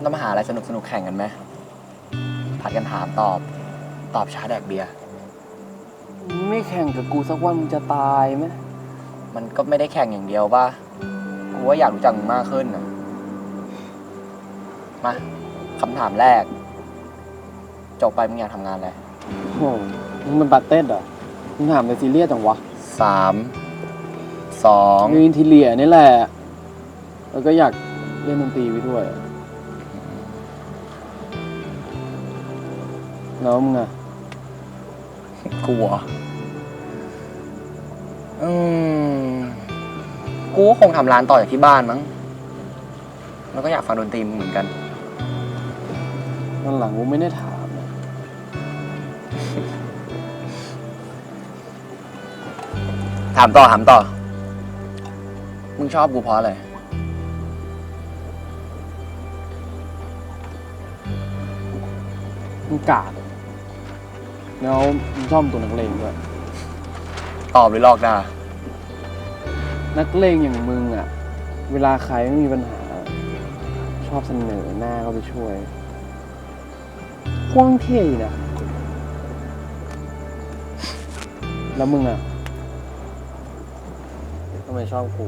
เรามาหาอะไรสนุกสนุกๆแข่งกันไหมผัดกันถามตอบ ตอบช้าแดกเบียร์ ไม่แข่งกับกูสักวันมึงจะตายไหมมันก็ไม่ได้แข่งอย่างเดียวป่ะ กูว่าอยากรู้จักมึงมากขึ้นนะมาคำถามแรก จบไปมึงอยากทำงานอะไรโอ้โหมึงมันบัตเต้นเหรอมึงถามในซีเรียสจังวะสาม สอง มีอินทีเลียนี่แหละ แล้วก็อยากเล่นดนตรีไปด้วย แล้วมึงอะกูเหรออืมกูก็คงทำร้านต่อจากที่บ้านมั้ง แล้วก็อยากฟังดนตรีมึงเหมือนกันวันหลังกูไม่ได้ถามนะถามต่อถามต่อ มึงชอบกูเพราะอะไร มึงกาด แล้วมึงชอบตัวนักเลงด้วย ตอบหรือหลอกด่านักเลงอย่างมึงอะเวลาใครไม่มีปัญหา ชอบเสนอหน้าก็ไปช่วยพวกมึงเท่ดีนะ แล้วมึงอะทำไมชอบกู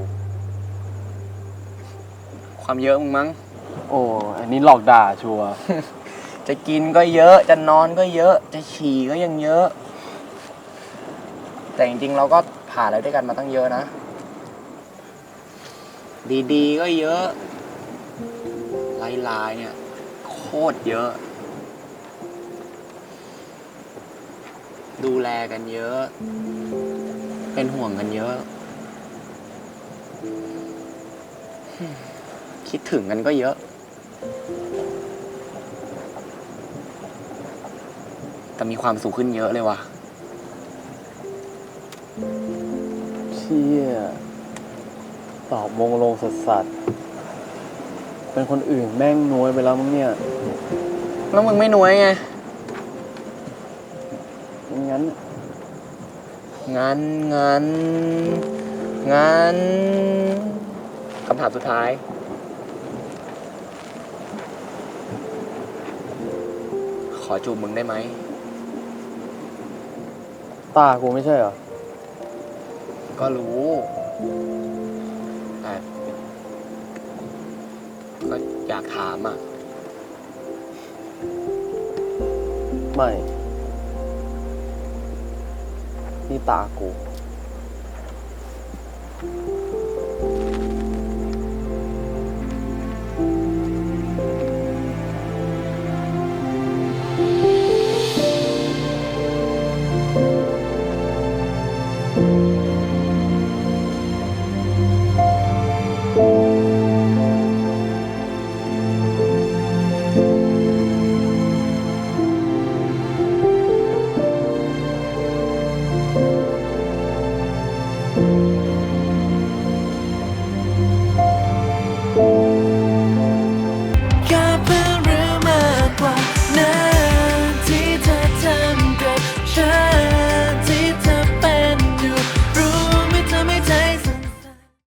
ความเยอะมึงมั้ง โอ้ อันนี้หลอกด่าชัวร์ จะกินก็เยอะ จะนอนก็เยอะ จะฉี่ก็ยังเยอะ แต่จริงๆเราก็ผ่านอะไรด้วยกันมาตั้งเยอะนะ ดีๆก็เยอะลายๆเนี่ย โคตรเยอะ ดูแลกันเยอะ เป็นห่วงกันเยอะ คิดถึงกันก็เยอะ แต่มีความสุขขึ้นเยอะเลยว่ะเชี่ยตอบมงลงสัสสัสๆเป็นคนอื่นแม่งน้อยไปแล้วมั้งเนี่ยแล้วมึงไม่น้อยไง งั้น งั้น งั้น งั้นคำถามสุดท้าย ขอจูบมึงได้ไหม ตากูไม่ใช่เหรอ ก็รู้แต่ก็อยากถามอะ ไม่ นี่ตากู